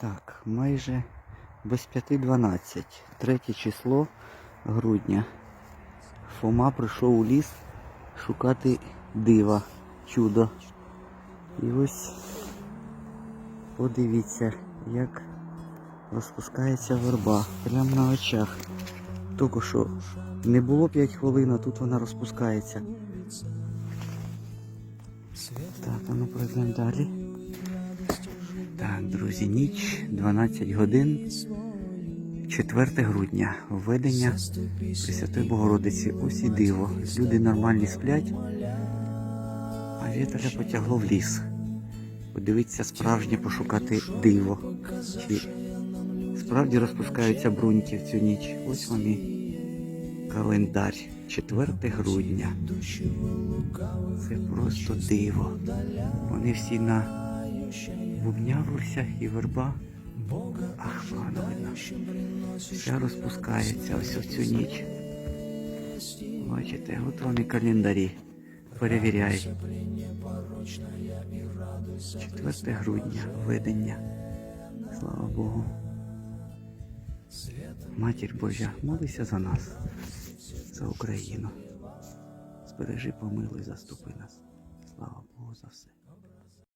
Так, майже без 5.12. Третє число грудня. Фома прийшов у ліс шукати дива, чудо. І ось подивіться, як розпускається верба. Прямо на очах. Тільки що не було 5 хвилин, а тут вона розпускається. Так, а ну пройдемо далі. Так, друзі, ніч, 12 годин, 4 грудня, введення Пресвятої Богородиці. Ось і диво. Люди нормальні сплять, а вітеля потягло в ліс. Подивіться справжнє пошукати диво. Чи справді розпускаються бруньки в цю ніч. Ось вам і календар. 4 грудня. Це просто диво. Вони всі на бубнявилися і верба. Ах, погано розпускається ось в цю ніч. Бачите, от і календарі. Перевіряй. 4 грудня, видання. Слава Богу. Матір Божа, молися за нас, за Україну. Збережи, помилуй, заступи нас. Слава Богу за все.